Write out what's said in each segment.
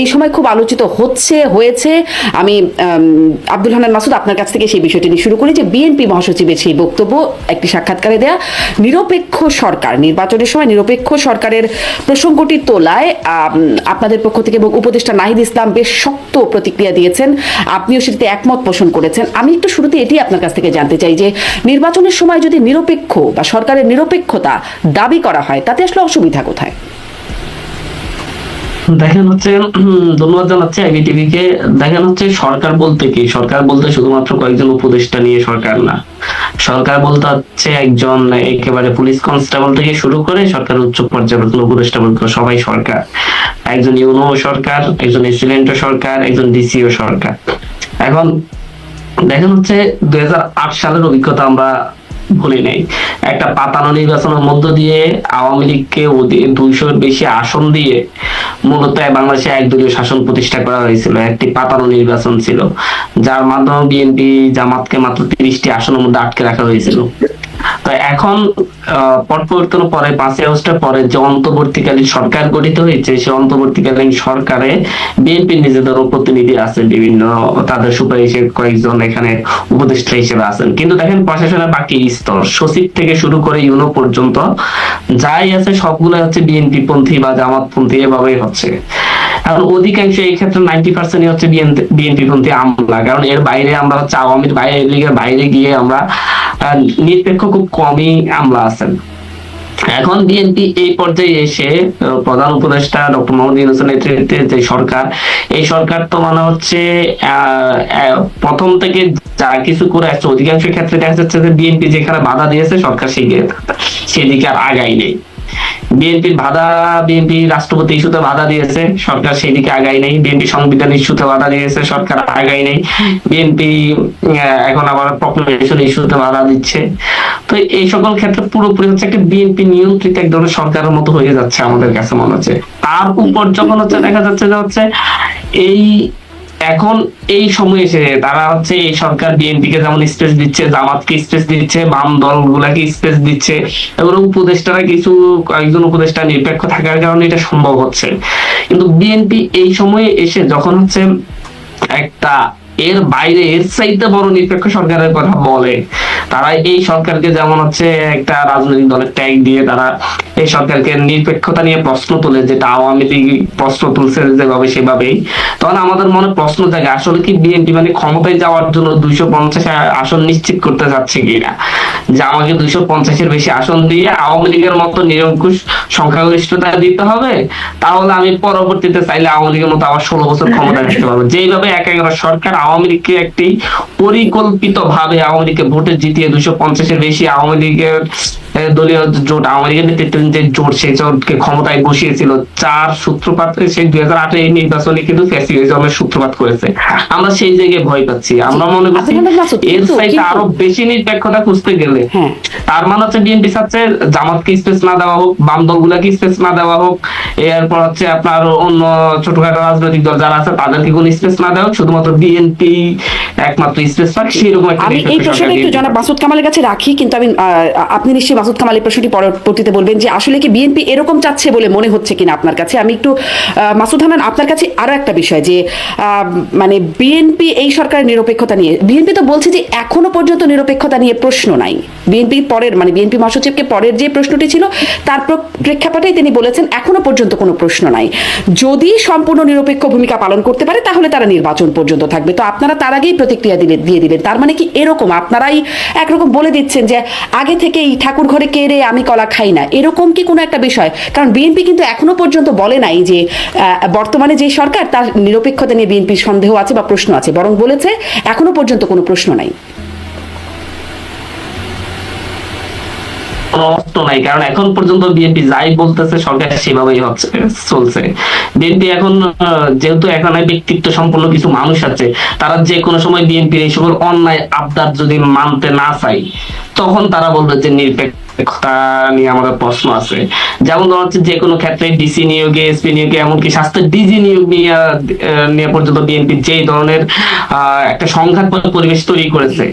এই সময় খুব আলোচিত হচ্ছে, হয়েছে। আমি আব্দুল হান্নান মাসুদ আপনার কাছ থেকে সেই বিষয়টি নিয়ে শুরু করি যে বিএনপি মহাসচিবের সেই বক্তব্য, একটি সাক্ষাৎকারে দেয়া। নিরপেক্ষ সরকার, নির্বাচনের সময় নিরপেক্ষ সরকারের প্রসঙ্গটি তোলায় আপনাদের পক্ষ থেকে এবং উপদেষ্টা নাহিদ ইসলাম বেশ শক্ত প্রতিক্রিয়া দিয়েছেন। আপনিও সেটিতে একমত পোষণ করেছেন। আমি একটু শুরুতে এটি আপনার কাছ থেকে জানতে চাই যে, নির্বাচনের সময় যদি নিরপেক্ষ বা সরকারের নিরপেক্ষতা দাবি করা হয়, তাতে আসলে অসুবিধা কোথায়? দেখেন হচ্ছে ধন্যবাদ জানাচ্ছি আইবিটিভি কে দেখেন হচ্ছে, সরকার বলতে কি? সরকার বলতে শুধুমাত্র কয়েকজন উপদেষ্টা নিয়ে সরকার না। সরকার বলতে হচ্ছে একজন একেবারে পুলিশ কনস্টেবল থেকে শুরু করে সরকার উচ্চ পর্যায়ের উপদেষ্টা বলতে সবাই সরকার। একজন ইউনো সরকার, একজন এসিলেন্ট সরকার, একজন ডিসিও সরকার। এখন, দেখেন হচ্ছে, দুই হাজার আট সালের অভিজ্ঞতা আমরা ভুলি নেই। একটা পাতানো নির্বাচনের মধ্য দিয়ে আওয়ামী লীগকে দুইশোর বেশি আসন দিয়ে মূলত বাংলাদেশে একদলীয় শাসন প্রতিষ্ঠা করা হয়েছিল। একটি পাতানো নির্বাচন ছিল, যার মাধ্যমে বিএনপি জামাতকে মাত্র তিরিশটি আসনের মধ্যে আটকে রাখা হয়েছিল। তো এখন পট পরে, পাঁচই আগস্টের পরে যে অন্তর্বর্তীকালীন সরকার গঠিত হয়েছে, সেই অন্তর্বর্তীকালীন সরকারে বিএনপি নিজেদেরও প্রতিনিধি আছে বিভিন্ন তাদের সুপারিশের কয়েকজন এখানে উপদেষ্টা হিসেবে আছেন। কিন্তু দেখেন, প্রশাসনের বাকি স্তর, সচিব থেকে শুরু করে ইউনো পর্যন্ত যাই আছে সবগুলো হচ্ছে বিএনপি পন্থী বা জামাত পন্থী এভাবেই হচ্ছে। এখন অধিকাংশ এই ক্ষেত্রে নাইনটি পার্সেন্ট হচ্ছে বিএনপি পন্থী আমলা। কারণ এর বাইরে আমরা হচ্ছে আওয়ামী লীগের বাইরে গিয়ে আমরা নিরপেক্ষ খুব কমই আমলা আছেন। এখন বিএনপি এই পর্যায়ে এসে প্রধান উপদেষ্টা ডক্টর মোহাম্মদ ইউনুসের নেতৃত্বে যে সরকার, এই সরকার তো মানে হচ্ছে প্রথম থেকে যা কিছু করে আসছে, অধিকাংশ ক্ষেত্রে দেখা যাচ্ছে যে বিএনপি যেখানে বাধা দিয়েছে, সরকার সেই সেদিকে আর আগাই নেই। বিএনপির বাধা, বিএনপি রাষ্ট্রপতি ইস্যুতে বাধা দিয়েছে, সরকার সেই দিকে আগাই নেই। বিএনপি সংবিধান ইস্যুতে বাধা দিয়েছে, সরকার আগাই নেই। বিএনপি এখন আবার প্রক্লেমেশন ইস্যুতে বাধা দিচ্ছে। তো এই সকল ক্ষেত্রে পুরোপুরি হচ্ছে একটা বিএনপি নিয়ন্ত্রিত এক ধরনের সরকারের মতো হয়ে যাচ্ছে আমাদের কাছে মনে হচ্ছে। তার উপর যখন হচ্ছে দেখা যাচ্ছে যে হচ্ছে এই এখন এই সময় এসে তারা হচ্ছে এই সরকার বিএনপি কে যেমন স্পেস দিচ্ছে, জামাতকে স্পেস দিচ্ছে, বাম দলগুলাকে স্পেস দিচ্ছে, এগুলো উপদেষ্টারা কিছু কয়েকজন উপদেষ্টা নিরপেক্ষ থাকার কারণে এটা সম্ভব হচ্ছে। কিন্তু বিএনপি এই সময়ে এসে যখন হচ্ছে একটা এর বাইরে, এর চাইতে বড় নিরপেক্ষ সরকারের কথা বলে। তারা এই সরকারকে যেমন হচ্ছে একটা রাজনৈতিক দলের ট্যাগ দিয়ে তারা এই সরকারকে নিরপেক্ষতা নিয়ে প্রশ্ন তোলে, যেটা আওয়ামী লীগ প্রশ্ন তুলছে যেভাবে সেভাবেই। তখন আমাদের মনে প্রশ্ন জাগে, আসলে কি বিএনপি মানে ক্ষমতায় যাওয়ার জন্য দুইশো পঞ্চাশ আসন নিশ্চিত করতে যাচ্ছে কিনা? যে আমাকে দুইশো পঞ্চাশের বেশি আসন দিয়ে আওয়ামী লীগের মতো নিরঙ্কুশ সংখ্যাগরিষ্ঠতা দিতে হবে, তাহলে আমি পরবর্তীতে চাইলে আওয়ামী লীগের মতো আবার ষোলো বছর ক্ষমতায় থাকতে পারব। যেইভাবে এক এগারো সরকার আওয়ামী লীগকে একটি পরিকল্পিত ভাবে আওয়ামী লীগকে ভোটে জিতিয়ে দুশো পঞ্চাশের বেশি আওয়ামী লীগের দলীয় জোট আওয়ামী লীগের নেতৃত্বাধীন যে জোট সেই জোটকে ক্ষমতায় বসিয়েছিল। চার সূত্রপাত সেই দুই হাজার এই নির্বাচনে কিন্তু ফ্যাসিজমের সূত্রপাত করেছে। আমরা সেই জায়গায় ভয় পাচ্ছি। আমরা মনে করছি এর আরও বেশি নিরপেক্ষতা খুঁজতে গেলে হ্যাঁ। তার মানে হচ্ছে বিএনপি চাচ্ছে জামাতকে স্পেস না দেওয়া হোক বাম দলগুলাকে স্পেস না দেওয়া হোক এরপর হচ্ছে আপনার অন্য ছোটখাটো রাজনৈতিক দল যারা আছে তাদেরকে কোনো স্পেস না দেওয়া হোক শুধুমাত্র বিএনপি একমাত্র স্পেস পাক সেরকম একটা আমি এই প্রশ্নটা একটু বিএনপি জনাব মাসুদ কামালের কাছে রাখি কিন্তু আমি আপনি নিশ্চয়ই মাসুদ কামাল এই প্রশ্নটি পরবর্তীতে বলবেন যে আসলে কি বিএনপি এরকম চাচ্ছে বলে মনে হচ্ছে কিনা আপনার কাছে? আমি একটু মাসুদ হানান, আপনার কাছে আরও একটা বিষয় যে মানে বিএনপি এই সরকারের নিরপেক্ষতা নিয়ে, বিএনপি তো বলছে যে এখনও পর্যন্ত নিরপেক্ষতা নিয়ে প্রশ্ন নাই। বিএনপি পরের মানে বিএনপি মহাসচিবকে পরের যে প্রশ্নটি ছিল, তার প্র- প্রেক্ষাপটেই তিনি বলেছেন এখনও পর্যন্ত কোনো প্রশ্ন নাই। যদি সম্পূর্ণ নিরপেক্ষ ভূমিকা পালন করতে পারে, তাহলে তারা নির্বাচন পর্যন্ত থাকবে। তো আপনারা তার আগেই প্রতিক্রিয়া দিয়ে দিলেন। তার মানে কি এরকম? আপনারাই একরকম বলে দিচ্ছেন যে আগে থেকেই ঠাকুর ঘরে কে রে, আমি কলা খাই না। এরকম কি কোনো একটা বিষয়? কারণ বিএনপি কিন্তু এখনও পর্যন্ত বলে নাই যে বর্তমানে যে সরকার, তার নিরপেক্ষতা নিয়ে বিএনপির সন্দেহ আছে বা প্রশ্ন আছে, বরং বলেছে এখনও পর্যন্ত কোনো প্রশ্ন নাই। অস্ত্র নাই, কারণ এখন পর্যন্ত বিএনপি যাই বলতেছে, সরকার সেভাবেই হচ্ছে, চলছে। বিএনপি এখন যেহেতু এখানে ব্যক্তিত্ব সম্পন্ন কিছু মানুষ আছে, তারা যে কোনো সময় বিএনপির এই সকল অন্যায় আবদার যদি মানতে না চাই তখন তারা বলবে যে নিরপেক্ষতা নিয়ে আমাদের প্রশ্ন আছে। যেমন হচ্ছে যে কোনো ক্ষেত্রে ডিসি নিয়োগে এসপি নিয়োগে, এমনকি স্বাস্থ্যের ডিজি নিয়োগ নিয়ে নিয়ে পর্যন্ত বিএনপি যেই ধরনের একটা সংঘাত পরিবেশ তৈরি করেছে,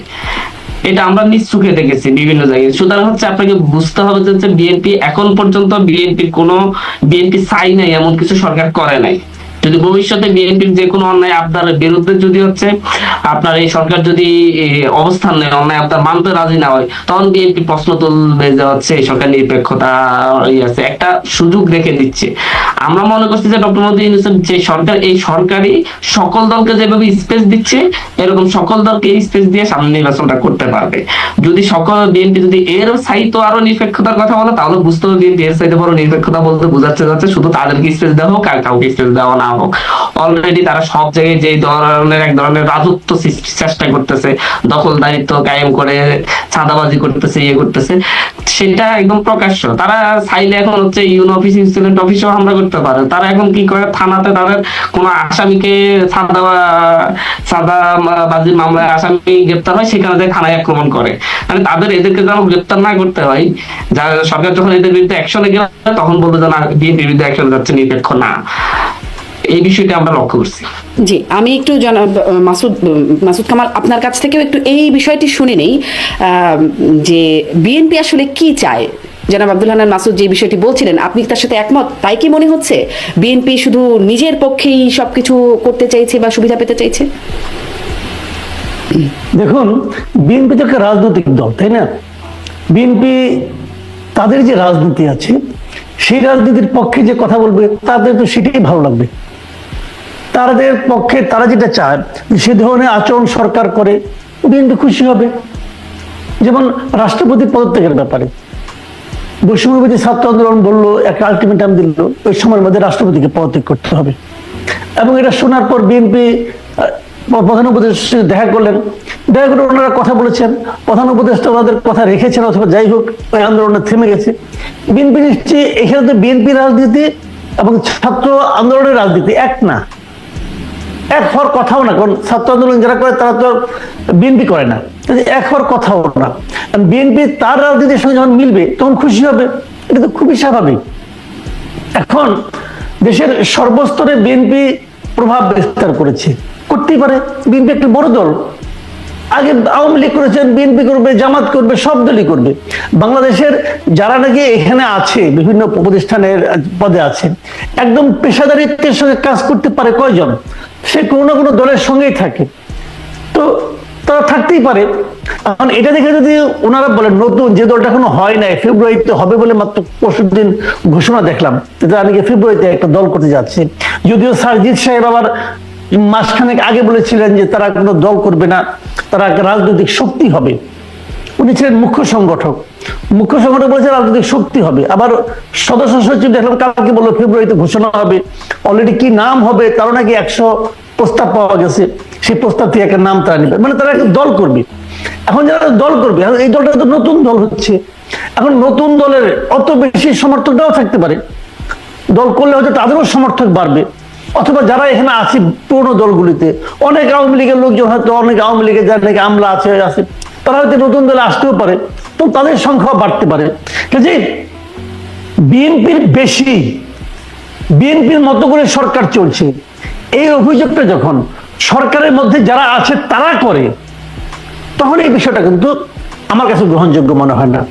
এটা আমরা নিজ চোখে দেখেছি বিভিন্ন জায়গায়। সুতরাং হচ্ছে আপনাকে বুঝতে হবে যে বিএনপি এখন পর্যন্ত বিএনপির কোনো বিএনপি চাই নাই, এমন কিছু সরকার করে নাই। যদি ভবিষ্যতে বিএনপির যে কোনো অন্যায় আবদারের বিরুদ্ধে যদি হচ্ছে আপনার এই সরকার যদি অবস্থান নেয়, অন্যায় আবদার মানতে রাজি না হয়, তখন বিএনপি প্রশ্ন তুলবে যে হচ্ছে এই সরকার নিরপেক্ষতা আছে। একটা সুযোগ রেখে দিচ্ছে। আমরা মনে করছি যে ডক্টর মোদী ইউনুসেফ যে সরকার, এই সরকারই সকল দলকে যেভাবে স্পেস দিচ্ছে, এরকম সকল দলকে স্পেস দিয়ে সামনে নির্বাচনটা করতে পারবে। যদি সকল বিএনপি যদি এর সাইতো আরও নিরপেক্ষতার কথা বলে, তাহলে বুঝতে হবে বিএনপি এর সাইতে বড় নিরপেক্ষতা বলতে বোঝাচ্ছে যাচ্ছে শুধু তাদেরকে স্পেস দেওয়া হোক আর কাউকে স্পেস দেওয়া না হোক। অলরেডি তারা সব জায়গায় যে ধরনের এক ধরনের রাজত্ব সৃষ্টির চেষ্টা করতেছে দখলদারিত্ব কায়েম করে, চাঁদাবাজি করতেছে ইয়ে করতেছে, সেটা একদম প্রকাশ্য। তারা চাইলে এখন হচ্ছে ইউনো অফিস ইনসিডেন্ট অফিসেও হামলা করতে পারে। তারা এখন কি করে? থানাতে তাদের কোন আসামিকে চাঁদা বাজির মামলায় আসামি গ্রেপ্তার হয়, সেখানে যায় থানায় আক্রমণ করে। মানে তাদের এদেরকে যেন গ্রেপ্তার না করতে হয়, যা সরকার যখন এদের বিরুদ্ধে অ্যাকশনে গেলে তখন বলবে যে, না, বিএনপির বিরুদ্ধে অ্যাকশন যাচ্ছে, নিরপেক্ষ না। এই বিষয়টা আমরা লক্ষ্য করছি। জি আমি একটু মাসুদ মাসুদ কামাল আপনার কাছ থেকেও একটু এই বিষয়টি শুনে নেই যে বিএনপি আসলে কি চায়? জনাব আব্দুল হান্নান মাসুদ যে বিষয়টি বলছিলেন আপনি তার সাথে একমত? তাই কি মনে হচ্ছে? বিএনপি শুধু নিজের পক্ষেই সবকিছু করতে চাইছে বা সুবিধা পেতে চাইছে? দেখুন বিএনপি তো একটা রাজনৈতিক দল তাই না? বিএনপি তাদের যে রাজনীতি আছে সেই রাজনীতির পক্ষে যে কথা বলবে তাদের তো সেটাই ভালো লাগবে। তাদের পক্ষে তারা যেটা চায়, সে ধরনের আচরণ সরকার করে বিএনপি খুশি হবে। যেমন রাষ্ট্রপতি পদত্যাগের ব্যাপারে। বৈষম্যবিধি ছাত্র আন্দোলন বলল, একটা আলটিমেটাম দিল, ওই সময়ের মধ্যে রাষ্ট্রপতিকে পদত্যাগ করতে হবে। এবং এটা শোনার পর বিএনপি প্রধান উপদেষ্টা দেখা করলেন। দেখা করে ওনারা কথা বলেছেন। প্রধান উপদেষ্টা ওনাদের কথা রেখেছেন, অথবা যাই হোক, ওই আন্দোলনটা থেমে গেছে। বিএনপি নিশ্চয়ই এখানে তো বিএনপি রাজনীতি এবং ছাত্র আন্দোলনের রাজনীতি, এক না। এক হওয়ার কথাও না, কারণ ছাত্র আন্দোলন যারা করে তারা তো বিএনপি করে না। এক হওয়ার কথাও না। বিএনপি তার রাজনীতির সঙ্গে যখন মিলবে, তখন খুশি হবে। এটা তো খুবই স্বাভাবিক। এখন দেশের সর্বস্তরে বিএনপি প্রভাব বিস্তার করেছে। করতেই পারে। বিএনপি একটা বড় দল। আগে আওয়ামী লীগ করেছেন, বিএনপি করবে, জামাত করবে, সব দলই করবে। বাংলাদেশের যারা নাকি এখানে আছে, বিভিন্ন প্রতিষ্ঠানের পদে আছে, একদম পেশাদারিত্বের সঙ্গে কাজ করতে পারে কয়জন? সে কোনো না কোনো দলের সঙ্গেই থাকে। তো তারা থাকতেই পারে। এখন এটা দেখে যদি ওনারা বলেন, নতুন যে দলটা এখনও হয় নাই, ফেব্রুয়ারিতে হবে বলে মাত্র পরশু দিন ঘোষণা দেখলাম। যে নাকি ফেব্রুয়ারিতে একটা দল করতে যাচ্ছে? যদিও সারজিৎ সাহেব আবার মাসখানেক আগে বলেছিলেন যে তারা কোনো দল করবে না, তারা একটা রাজনৈতিক শক্তি হবে। উনি ছিলেন মুখ্য সংগঠক। মুখ্য সংগঠক বলেছে রাজনৈতিক শক্তি হবে। আবার সদস্য সচিব দেখলাম কালকে বলল ফেব্রুয়ারিতে ঘোষণা হবে। অলরেডি কি নাম হবে তারও নাকি একশো প্রস্তাব পাওয়া গেছে। সেই প্রস্তাব থেকে একটা নাম তারা নেবে। মানে তারা একটা দল করবে। এখন যারা দল করবে এই দলটা তো নতুন দল হচ্ছে। এখন নতুন দলের অত বেশি সমর্থকটাও থাকতে পারে। দল করলে হয়তো তাদেরও সমর্থক বাড়বে। অথবা যারা এখানে আছে পুরনো দলগুলিতে, অনেক আওয়ামী লীগের লোকজন হয়তো অনেক আওয়ামী লীগের যারা নাকি আমলা আছে আছে। তারা হয়তো নতুন দলে আসতেও পারে, তো তাদের সংখ্যাও বাড়তে পারে। কাজে বিএনপির বেশি, বিএনপির মতো করে সরকার চলছে। এই অভিযোগটা যখন সরকারের মধ্যে যারা আছে তারা করে, তখন এই বিষয়টা কিন্তু আমার কাছে গ্রহণযোগ্য মনে হয় না।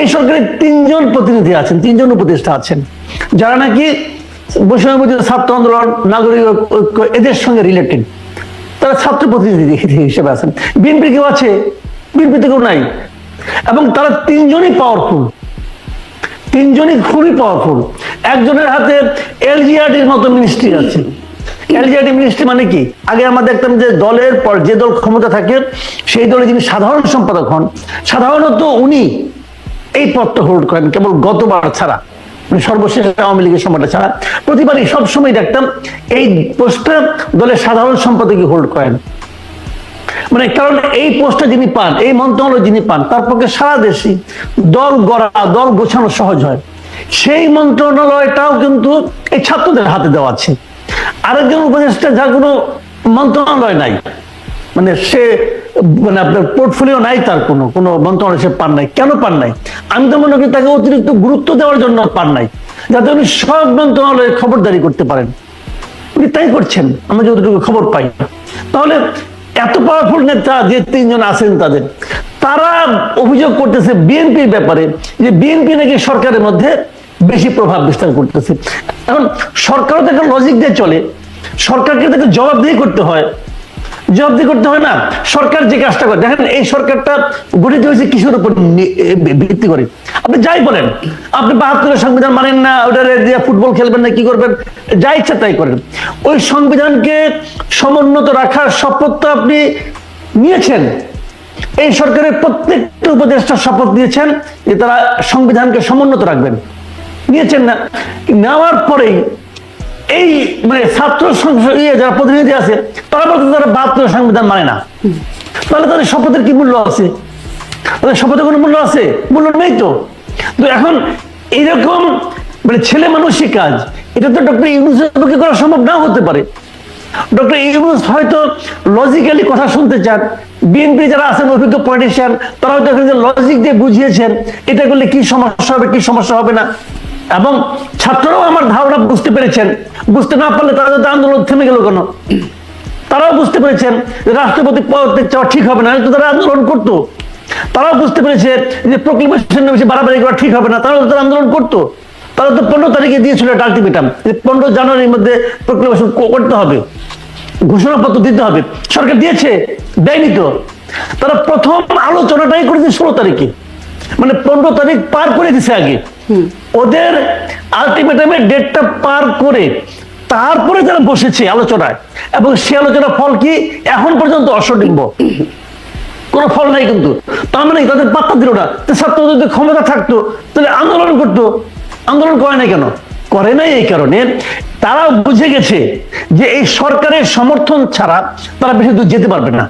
এই সরকারের তিনজন প্রতিনিধি আছেন, তিনজন উপদেষ্টা আছেন, যারা নাকি বৈষম্য ছাত্র আন্দোলন, নাগরিক ঐক্য, এদের সঙ্গে রিলেটেড তারা ছাত্র প্রতিনিধি হিসেবে আছেন। বিএনপি কেউ আছে? বিএনপি কেউ নাই। এবং তারা তিনজনই পাওয়ারফুল তিনজনই খুবই পাওয়ারফুল একজনের হাতে এলজিআরডির মতো মিনিস্ট্রি আছে। এলজিআরডি মিনিস্ট্রি মানে কি? আগে আমরা দেখতাম যে দলের পর যে দল ক্ষমতা থাকে, সেই দলে যিনি সাধারণ সম্পাদক হন, সাধারণত উনি এই পদটা হোল্ড করেন কেবল গতবার ছাড়া। মানে সর্বশেষ আওয়ামী লীগের সময়টা ছাড়া। প্রতিবারই সবসময় দেখতাম এই পোস্টটা দলের সাধারণ সম্পাদকই হোল্ড করেন। মানে কারণ এই পোস্টটা যিনি পান, এই মন্ত্রণালয় যিনি পান, তার পক্ষে সারা দেশে দল গড়া, দল গোছানো সহজ হয়। সেই মন্ত্রণালয়টাও কিন্তু এই ছাত্রদের হাতে দেওয়া আছে। আরেকজন উপদেষ্টা যার কোনো মন্ত্রণালয় নাই মানে সে মানে আপনার পোর্টফোলিও নাই তার কোনো কোনো মন্ত্রণালয় সে পান নাই। কেন পান নাই? আমি তো মনে করি তাকে অতিরিক্ত গুরুত্ব দেওয়ার জন্য পান নাই, যাতে উনি সব মন্ত্রণালয়ে খবরদারি করতে পারেন। উনি তাই করছেন, আমরা যতটুকু খবর পাই। তাহলে এত পাওয়ারফুল নেতা যে তিনজন আছেন তাদের। তারা অভিযোগ করতেছে বিএনপির ব্যাপারে যে বিএনপি নাকি সরকারের মধ্যে বেশি প্রভাব বিস্তার করতেছে। এখন সরকারও তো একটা লজিক দিয়ে চলে। সরকারকে তাকে জবাবদিহি করতে হয়। জবাবদিহি করতে হয় না। সরকার যে কাজটা করে, দেখেন এই সরকারটা গঠিত হয়েছে কিসের উপর ভিত্তি করে? আপনি যাই বলেন, আপনি বাহাত্তরের সংবিধান মানেন না ওটা দিয়ে ফুটবল খেলবেন না, কি করবেন? যা ইচ্ছা তাই করেন। ওই সংবিধানকে সমুন্নত রাখার শপথ তো আপনি নিয়েছেন। এই সরকারের প্রত্যেকটা উপদেষ্টা শপথ নিয়েছেন যে তারা সংবিধানকে সমুন্নত রাখবেন। নিয়েছেন না। নেওয়ার পরেই এই মানে ছাত্র সংসদ ইয়ে যারা প্রতিনিধি আছে, তারা বলতে তারা বাহাত্তর সংবিধান মানে না। তাহলে তাদের শপথের কি মূল্য আছে? তাদের শপথের কোনো মূল্য আছে? মূল্য নেই তো। তো এখন এইরকম মানে ছেলে মানুষই কাজ, এটা তো ডক্টর ইউনুসের পক্ষে করা সম্ভব না হতে পারে। ডক্টর ইউনুস হয়তো লজিক্যালি কথা শুনতে চান। বিএনপি যারা আছেন, অভিজ্ঞ পলিটিশিয়ান তারা হয়তো লজিক দিয়ে বুঝিয়েছেন, এটা করলে কি সমস্যা হবে, কি সমস্যা হবে না। এবং ছাত্ররাও আমার ধারণা বুঝতে পেরেছেন। বুঝতে না পারলে তারা যাতে আন্দোলন থেমে গেল কেন? তারাও বুঝতে পেরেছেন যে রাষ্ট্রপতি পদত্যাগ চাওয়া ঠিক হবে না তারা আন্দোলন করতো। তারাও বুঝতে পেরেছে যে প্রক্লেমেশন বেশি বাড়াবাড়ি করা ঠিক হবে না, তারাও তারা আন্দোলন করতো। তারা তো পনেরো তারিখে দিয়েছিল একটা আলটিমেটাম যে পনেরো জানুয়ারির মধ্যে প্রক্লেমেশন করতে হবে। ঘোষণাপত্র দিতে হবে। সরকার দিয়েছে, দেয়নি তো। তারা প্রথম আলোচনাটাই করেছে ষোলো তারিখে। মানে পনেরো তারিখ পার করে দিছে আগে। ওদের আলটিমেটামের ডেটটা পার করে তারপরে তারা বসেছে আলোচনায়, এবং সে আলোচনার ফল কি? এখন পর্যন্ত অসডিম্ব। কোনো ফল নাই কিন্তু। তার মানে তাদের পাত্তা দিল না। ছাত্র যদি ক্ষমতা থাকতো, তাহলে আন্দোলন করতো। আন্দোলন করে না কেন? করে নাই এই কারণে। তারা বুঝে গেছে যে এই সরকারের সমর্থন ছাড়া তারা বেশি দূর যেতে পারবে না।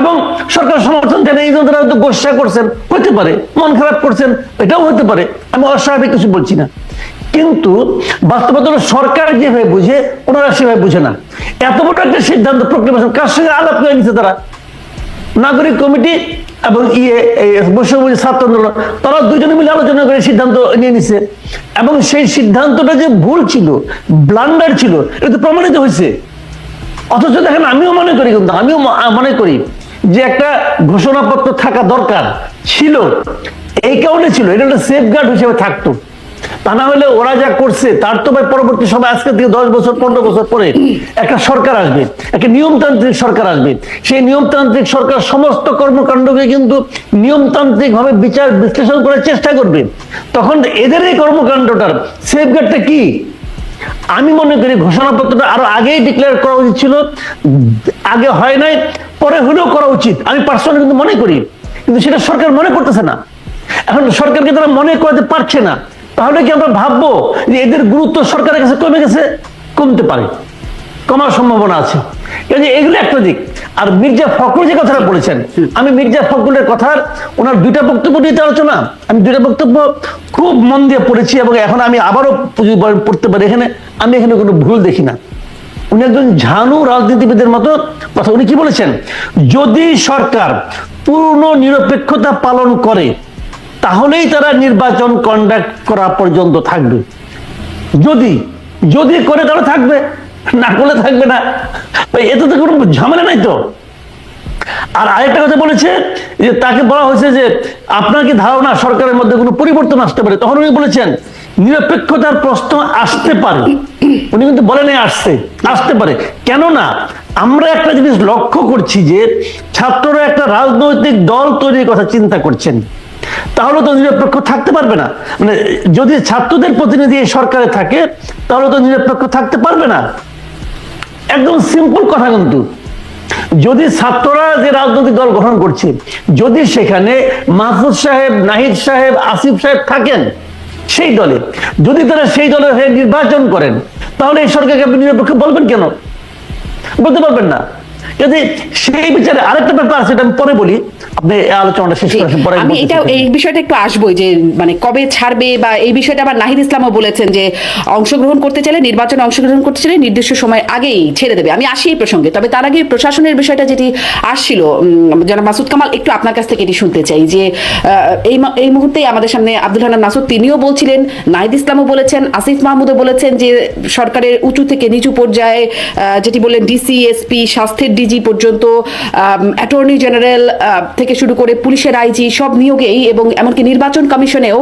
এবং সরকার সমর্থন দেন এই জন্য তারা হয়তো গোসা করছেন। হতে পারে, মন খারাপ করছেন, এটাও হতে পারে। আমি অস্বাভাবিক কিছু বলছি না। কিন্তু বাস্তবতা সরকার যেভাবে বুঝে, ওনারা সেভাবে বুঝে না। এত বড় একটা সিদ্ধান্ত প্রক্রিয়া কার সঙ্গে আলাপ করে নিচ্ছে তারা? নাগরিক কমিটি এবং ইয়ে এই ছাত্র আন্দোলন তারা দুজনে মিলে আলোচনা করে সিদ্ধান্ত নিয়ে নিছে। এবং সেই সিদ্ধান্তটা যে ভুল ছিল, ব্লান্ডার ছিল, এটা প্রমাণিত হয়েছে অথচ দেখেন, আমিও মনে করি কিন্তু, আমিও মনে করি যে একটা ঘোষণাপত্র থাকা দরকার ছিল, এই কারণে ছিল, এটা একটা সেফগার্ড হিসেবে থাকতো। তা না হলে ওরা যা করছে, তার তো ভাই পরবর্তী সময়, আজকে থেকে দশ বছর, পনেরো বছর পরে একটা সরকার আসবে, একটা নিয়মতান্ত্রিক সরকার আসবে। সেই নিয়মতান্ত্রিক সরকার সমস্ত কর্মকাণ্ডকে কিন্তু নিয়মতান্ত্রিক ভাবে বিচার বিশ্লেষণ করার চেষ্টা করবে। তখন এদের এই কর্মকাণ্ডটার সেফগার্ডটা কি? আমি মনে করি ঘোষণাপত্রটা আরও আগেই ডিক্লেয়ার করা উচিত ছিল। আগে হয় নাই, পরে হলেও করা উচিত। আমি পার্সোনালি কিন্তু মনে করি, কিন্তু সেটা সরকার মনে করতেছে না। এখন সরকারকে তারা মনে করাতে পারছে না। তাহলে কি আমরা ভাববো যে এদের গুরুত্ব সরকারের কাছে কমে গেছে? কমতে পারে। কমার সম্ভাবনা আছে। এগুলো একটা দিক। আর মির্জা ফখরুল যে কথাটা বলেছেন, আমি মির্জা ফখরুলের কথার ওনার দুইটা বক্তব্য নিয়ে আলোচনা, আমি দুইটা বক্তব্য খুব মন দিয়ে পড়েছি এবং এখন আমি আবারও পড়তে পারি এখানে, আমি এখানে কোনো ভুল দেখি না। উনি একজন ঝানু রাজনীতিবিদের মতো কথা, উনি কি বলেছেন? যদি সরকার পূর্ণ নিরপেক্ষতা পালন করে, তাহলেই তারা নির্বাচন কন্ডাক্ট করা পর্যন্ত থাকবে। যদি যদি করে তারা থাকবে। না করলে থাকবে না। এতে তো কোনো ঝামেলা নাই তো। আর আরেকটা কথা বলেছে, যে তাকে বলা হয়েছে যে আপনার কি ধারণা সরকারের মধ্যে কোনো পরিবর্তন আসতে পারে? তখন উনি বলেছেন, নিরপেক্ষতার প্রশ্ন আসতে পারে। উনি কিন্তু বলেন আসছে, আসতে পারে। কেননা, আমরা একটা জিনিস লক্ষ্য করছি যে ছাত্ররা একটা রাজনৈতিক দল তৈরির কথা চিন্তা করছেন। তাহলে তো নিরপেক্ষ থাকতে পারবে না। মানে যদি ছাত্রদের প্রতিনিধি সরকারে থাকে, তাহলে তো নিরপেক্ষ থাকতে পারবে না। একদম সিম্পল কথা কিন্তু। যদি ছাত্ররা যে রাজনৈতিক দল গঠন করছে, যদি সেখানে মাহফুজ সাহেব, নাহিদ সাহেব, আসিফ সাহেব থাকেন সেই দলে, যদি তারা সেই দলের হয়ে নির্বাচন করেন, তাহলে এই সরকারকে আপনি নিরপেক্ষ বলবেন কেন? বলতে পারবেন না। যদি সেই বিচারে আরেকটা ব্যাপার আছে আমি পরে বলি। আপনি আলোচনাটা শেষ করেন পরে আমি এটা এই বিষয়টা একটু আসবোই যে মানে কবে ছাড়বে বা এই বিষয়টা আবার নাহিদ ইসলামও বলেছেন যে অংশগ্রহণ করতে চাইলে নির্বাচনে অংশগ্রহণ করতে চাইলে নির্দিষ্ট সময় আগেই ছেড়ে দেবে। আমি আসি এই প্রসঙ্গে। তবে তার আগে প্রশাসনের বিষয়টা যেটি আসছিল জনাব মাসুদ কামাল একটু আপনার কাছ থেকে এটি শুনতে চাই যে এই এই মুহূর্তে আমাদের সামনে আব্দুল হান্নান মাসুদ তিনিও বলছিলেন নাহিদ ইসলামও বলেছেন আসিফ মাহমুদও বলেছেন যে সরকারের উঁচু থেকে নিচু পর্যায়ে যেটি বললেন ডিসি এসপি স্বাস্থ্যের ডিজি পর্যন্ত অ্যাটর্নি জেনারেল থেকে শুরু করে পুলিশের আইজি সব নিয়োগেই এবং এমনকি নির্বাচন কমিশনেও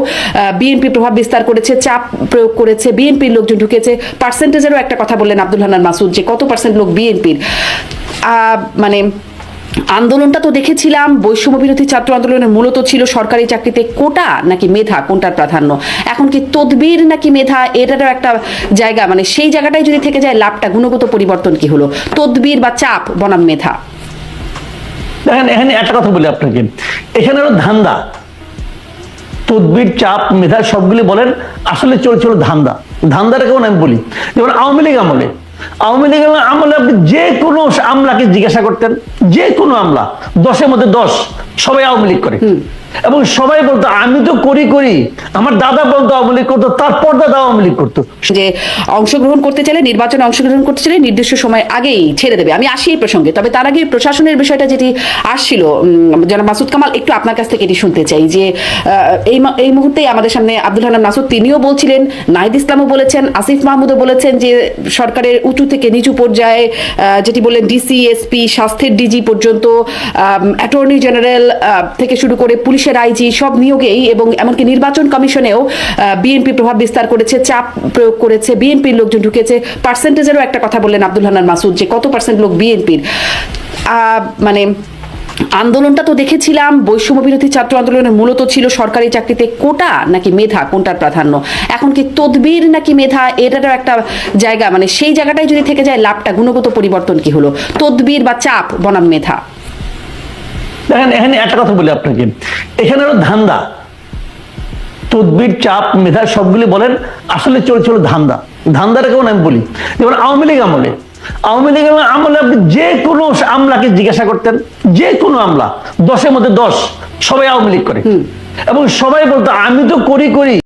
বিএনপি প্রভাব বিস্তার করেছে, চাপ প্রয়োগ করেছে, বিএনপির লোকজন ঢুকেছে। পার্সেন্টেজেরও একটা কথা বললেন আব্দুল হান্নান মাসুদ যে কত পার্সেন্ট লোক বিএনপির? মানে আন্দোলনটা তো দেখেছিলাম, বৈষম্য বিরোধী ছাত্র আন্দোলনের মূলত ছিল সরকারি চাকরিতে কোটা নাকি মেধা, কোনটার প্রাধান্য? এখন কি তদবির নাকি মেধা? এটারও একটা জায়গা মানে সেই জায়গাটাই যদি থেকে যায়, লাভটা, গুণগত পরিবর্তন কি হলো? তদবির বা চাপ, বনাম মেধা। দেখেন, এখানে একটা কথা বলি আপনাকে। এখানে হলো ধান্দা। তদবির, চাপ, মেধা, সবগুলি বলেন, আসলে চলছিল ধান্দা। ধান্দাটা কেমন আমি বলি? যেমন আওয়ামী লীগ আমলে আওয়ামী লীগ আমলে আপনি যে কোনো আমলাকে জিজ্ঞাসা করতেন, যে কোনো আমলা, দশের মধ্যে দশ, সবাই আওয়ামী লীগ করে। এবং সবাই বলতো, আমি তো করি করি। আমার দাদা বলতো, আওয়ামী লীগ করতো। তারপর দাদা আওয়ামী লীগ করতো। যে অংশগ্রহণ করতে চাইলে, নির্বাচনে অংশগ্রহণ করতে চাইলে নির্দিষ্ট সময় আগেই ছেড়ে দেবে। আমি আসি এই প্রসঙ্গে, তবে তার আগে প্রশাসনের বিষয়টা যেটি আসছিল যারা মাসুদ কামাল, একটু আপনার কাছ থেকে এটি শুনতে চাই যে এই এই মুহূর্তেই আমাদের সামনে আব্দুল হান্নান মাসুদ, তিনিও বলছিলেন, নাহিদ ইসলামও বলেছেন, আসিফ মাহমুদও বলেছেন যে, সরকারের উঁচু থেকে নিচু পর্যায়ে যেটি বললেন ডিসি, এসপি, স্বাস্থ্যের ডিজি পর্যন্ত অ্যাটর্নি জেনারেল থেকে শুরু করে পুলিশের আইজি সব নিয়োগেই এবং এমনকি নির্বাচন কমিশনেও বিএনপি প্রভাব বিস্তার করেছে, চাপ প্রয়োগ করেছে, বিএনপির লোকজন ঢুকেছে। পার্সেন্টেজেরও একটা কথা বললেন আব্দুল হান্নান মাসুদ যে কত পার্সেন্ট লোক বিএনপির। মানে আন্দোলনটা তো দেখেছিলাম, বৈষম্য বিরোধী ছাত্র আন্দোলনের মূলত ছিল সরকারি চাকরিতে কোটা নাকি মেধা, কোনটার প্রাধান্য? এখন কি তদবির নাকি মেধা? এটারও একটা জায়গা মানে সেই জায়গাটাই যদি থেকে যায়, লাভটা, গুণগত পরিবর্তন কি হলো? তদবির বা চাপ, বনাম মেধা। দেখেন এখানে একটা কথা বলি আপনাকে। এখানে হলো ধান্দা। তদবির চাপ মেধা সবগুলি বলেন আসলে চলছিল ধান্দা। ধান্দাটা কেমন আমি বলি? যেমন আওয়ামী লীগ আমলে। আওয়ামী লীগ আমলে আপনি যে কোনো আমলাকে জিজ্ঞাসা করতেন যে কোনো আমলা দশের মধ্যে দশ সবাই আওয়ামী লীগ করে। এবং সবাই বলতো আমি তো করি করি।